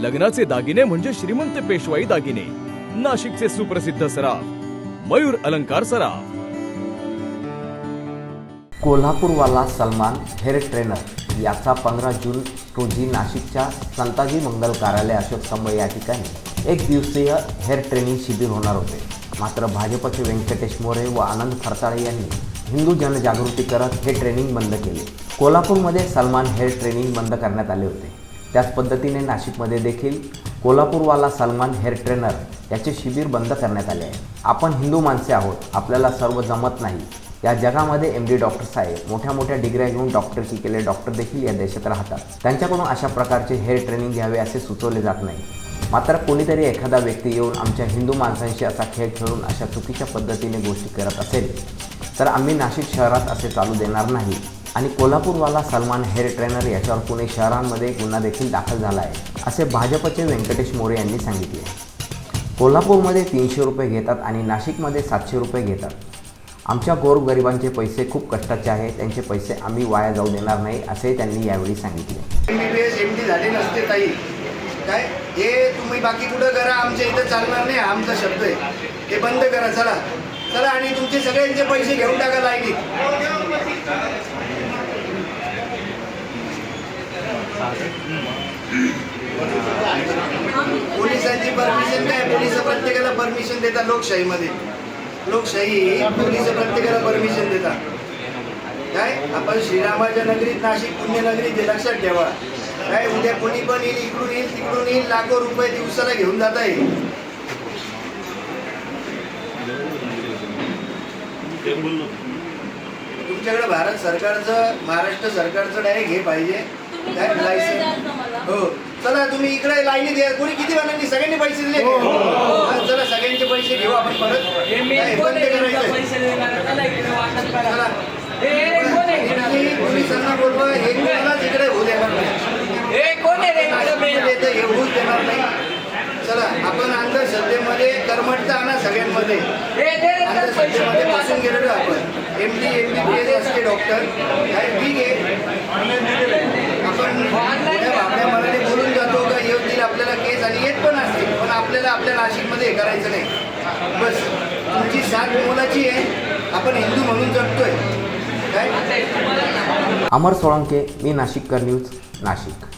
लग्नाचे दागिने म्हणजे श्रीमंत पेशवाई दागिने. नाशिकचे सुप्रसिद्ध सराफ मयूर अलंकार सराफ. कोल्हापूरवाला सलमान हेअर ट्रेनर याचा पंधरा जून रोजी नाशिकच्या संताजी मंगल कार्यालय अशोक संबळ या ठिकाणी एक दिवसीय हेअर ट्रेनिंग शिबिर होणार होते. मात्र भाजपचे व्यंकटेश मोरे व आनंद फरताळे यांनी हिंदू जनजागृती करत हे ट्रेनिंग बंद केले. कोल्हापूरमध्ये सलमान हेअर ट्रेनिंग बंद करण्यात आले होते. त्याच पद्धतीने नाशिकमध्ये देखील कोल्हापूरवाला सलमान हेअर ट्रेनर याचे शिबिर बंद करण्यात आले आहे. आपण हिंदू माणसे आहोत आपल्याला सर्व जमत नाही. या जगामध्ये एम डी डॉक्टर्स आहेत. मोठ्या मोठ्या डिग्र्या घेऊन डॉक्टरकी केले डॉक्टर देखील या देशात राहतात. त्यांच्याकडून अशा प्रकारचे हेअर ट्रेनिंग घ्यावे असे सुचवले जात नाही. मात्र कोणीतरी एखादा व्यक्ती येऊन आमच्या हिंदू माणसांशी असा खेळ खेळून अशा चुकीच्या पद्धतीने गोष्टी करत असेल तर आम्ही नाशिक शहरात असे चालू देणार नाही. आणि कोल्हापूरवाला सलमान हेअर ट्रेनर याच्यावर पुणे शहरांमध्ये गुन्हा देखील दाखल झाला आहे असे भाजपचे व्यंकटेश मोरे यांनी सांगितले. कोल्हापूरमध्ये तीनशे रुपये घेतात आणि नाशिकमध्ये सातशे रुपये घेतात. आमच्या गोरगरिबांचे पैसे खूप कष्टाचे आहेत त्यांचे पैसे आम्ही वाया जाऊ देणार नाही असे त्यांनी यावेळी सांगितले. एम डी झाले नसते ताई. काय? हे तुम्ही बाकी कुठं करा आमच्या इथं चालणार नाही आमचा शब्द आहे. हे बंद करा चला. चला आणि तुमचे सगळ्यांचे पैसे घेऊन टाका लाईनीत. पोलिसांची परमिशन काय? पोलीस प्रत्येकाला परमिशन देतात लोकशाहीमध्ये. लोकशाही पोलीस प्रत्येकाला परमिशन देतात. काय? आपण श्रीरामाच्या नगरीत नाशिक पुण्यनगरीत हे लक्षात ठेवा. काय? उद्या कोणी पण येईल इकडून येईल तिकडून येईल लाखो रुपये दिवसाला घेऊन जाता येईल. आहे तुमच्याकडे भारत सरकारचं महाराष्ट्र सरकारचं डायरेक्ट हे पाहिजे. काय लायसन हो. चला तुम्ही इकडे लाईनी द्या. कोणी किती वाजता सगळ्यांनी पैसे दिले. हा, चला सगळ्यांचे पैसे घेऊ आपण परत. काय, बंद करायचं चला तुम्ही पोलिसांना बोलवा. हे कोणालाच इकडे होऊ देणार नाही. नाशिकमध्ये तर हे होऊच देणार नाही. चला आपण अंधश्रद्धेमध्ये कर्मठता आणा सगळ्यांमध्ये. अंधश्रद्धेमध्ये बसून गेलेलो आपण. M D M B B S असते डॉक्टर काय ठीक आहे. आपण मोठ्या भाबड्या मनाने बोलून जातो का? येतील आपल्याला केस आणि येत पण असते. पण आपल्याला आपल्या नाशिकमध्ये हे करायचं नाही. बस. तुमची साथ मोलाची आहे. आपण हिंदू म्हणून जगतोय. काय? अमर सोळंके मी नाशिककर न्यूज नाशिक.